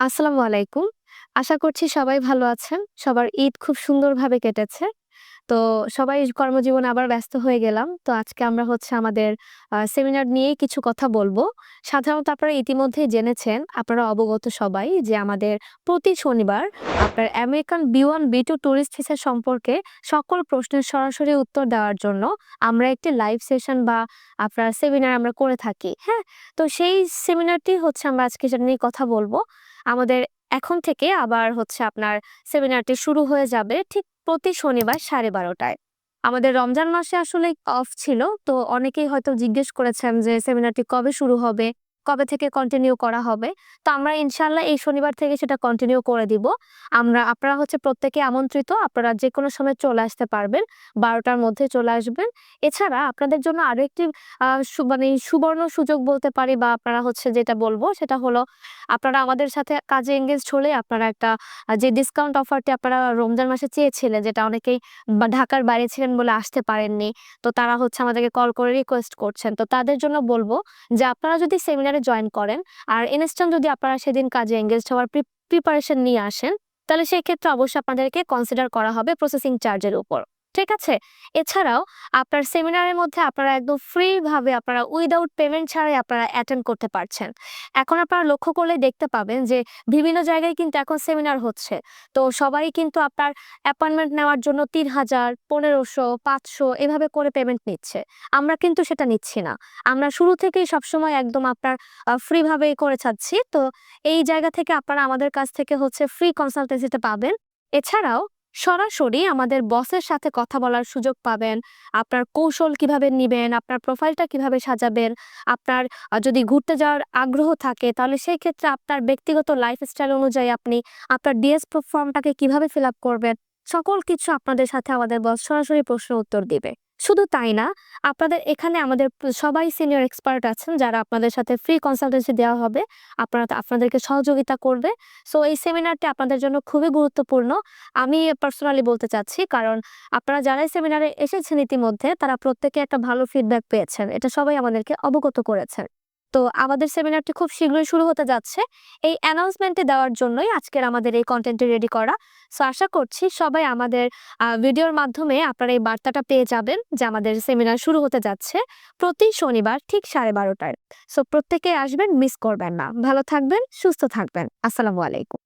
আসসালামু আলাইকুম। আশা করছি সবাই ভালো আছেন। সবার ঈদ খুব সুন্দরভাবে কেটেছে। তো সবাই কর্মজীবনে আবার ব্যস্ত হয়ে গেলাম। তো আজকে আমরা হচ্ছে আমাদের সেমিনার নিয়েই কিছু কথা বলব। সাধারণত আপনারা ইতিমধ্যেই জেনেছেন, আপনারা অবগত সবাই যে আমাদের প্রতি শনিবার আপনার American B1, B2 tourist visa সম্পর্কে সকল প্রশ্নের সরাসরি উত্তর দেওয়ার জন্য আমরা একটি লাইভ সেশন বা আপনার সেমিনার আমরা করে থাকি। হ্যাঁ? তো সেই সেমিনারটি হচ্ছে আমরা আজকে সেটা নিয়ে কথা বলব। আমাদের এখন থেকে আবার হচ্ছে আপনার সেমিনারটি শুরু হয়ে যাবে ঠিক প্রতি শনিবার সাড়ে বারোটায় আমাদের রমজান মাসে আসলে অফ ছিল। তো অনেকেই হয়তো জিজ্ঞেস করেছেন যে সেমিনারটি কবে শুরু হবে? কবে থেকে কন্টিনিউ করা হবে? তো আমরা ইনশাআল্লাহ এই শনিবার থেকে সেটা কন্টিনিউ করে দিব। আমরা, আপনারা হচ্ছে প্রত্যেকে আমন্ত্রিত। আপনারা যেকোনো সময় চলে আসতে পারবেন। 12 টার মধ্যে চলে আসবেন। এছাড়া আপনাদের জন্য আরও একটি মানে সুবর্ণ সুযোগ বলতে পারি বা আপনারা হচ্ছে যেটা বলব সেটা হলো, আপনারা আমাদের সাথে কাজে এনগেজড হলে আপনারা একটা যে ডিসকাউন্ট অফারটি আপনারা রমজান মাসে চেয়েছিলেন, যেটা অনেকেই ঢাকার বাইরে ছিলেন বলে আসতে পারেননি। তো তারা হচ্ছে আমাদেরকে কল করে রিকোয়েস্ট করছেন। তো তাদের জন্য বলব যে আপনারা যদি সেমিনারে জয়েন করেন আর ইনস্ট্যান্ট যদি আপনারা সেদিন কাজে এঙ্গেজ হওয়ার প্রিপারেশন নিয়ে আসেন, তাহলে সেক্ষেত্রে অবশ্যই আপনাদেরকে কনসিডার করা হবে প্রসেসিং চার্জের উপর। ঠিক আছে? এছাড়াও আপনার সেমিনারের মধ্যে আপনারা একদম ফ্রি ভাবে আপনারা উইথআউট পেমেন্ট ছাড়াই আপনারা অ্যাটেন্ড করতে পারছেন। এখন আপনারা লক্ষ্য করলে দেখতে পাবেন যে বিভিন্ন জায়গায় কিন্তু এখন সেমিনার হচ্ছে। তো সবাই কিন্তু আপনার অ্যাপয়েন্টমেন্ট নেওয়ার জন্য তিন হাজার, পনেরোশো, পাঁচশো এভাবে করে পেমেন্ট নিচ্ছে। আমরা কিন্তু সেটা নিচ্ছি না। আমরা শুরু থেকেই সবসময় একদম আপনার আ ফ্রি ভাবেই করে চাচ্ছি। তো এই জায়গা থেকে আপনারা আমাদের কাছ থেকে হচ্ছে ফ্রি কনসালটেন্সিটা পাবেন। এছাড়াও সরাসরি আমাদের বসের সাথে কথা বলার সুযোগ পাবেন। আপনার কৌশল কীভাবে নিবেন, আপনার প্রোফাইলটা কীভাবে সাজাবেন, আপনার যদি ঘুরতে যাওয়ার আগ্রহ থাকে তাহলে সেই ক্ষেত্রে আপনার ব্যক্তিগত লাইফস্টাইল অনুযায়ী আপনি আপনার ডিএস ফর্মটাকে কীভাবে ফিল আপ করবেন, সকল কিছু আপনাদের সাথে আমাদের বস সরাসরি প্রশ্ন উত্তর দিবে। শুধু তাই না, আপনাদের এখানে আমাদের সবাই সিনিয়র এক্সপার্ট আছেন যারা আপনাদের সাথে ফ্রি কনসালটেন্সি দেওয়া হবে। আপনারা আপনাদেরকে সহযোগিতা করবে। সো এই সেমিনারটি আপনাদের জন্য খুবই গুরুত্বপূর্ণ। আমি পার্সোনালি বলতে চাচ্ছি কারণ আপনারা যারাই সেমিনারে এসেছেন ইতিমধ্যে তারা প্রত্যেকে একটা ভালো ফিডব্যাক পেয়েছেন। এটা সবাই আমাদেরকে অবগত করেছেন। তো আমাদের সেমিনারটি খুব শীঘ্রই শুরু হতে যাচ্ছে। এই অ্যানাউন্সমেন্টে দেওয়ার জন্যই আজকের আমাদের এই কন্টেন্টটি রেডি করা। সো আশা করছি সবাই আমাদের ভিডিওর মাধ্যমে আপনারা এই বার্তাটা পেয়ে যাবেন যে আমাদের সেমিনার শুরু হতে যাচ্ছে প্রতি শনিবার ঠিক সাড়ে বারোটায় সো প্রত্যেকে আসবেন, মিস করবেন না। ভালো থাকবেন, সুস্থ থাকবেন। আসসালামু আলাইকুম।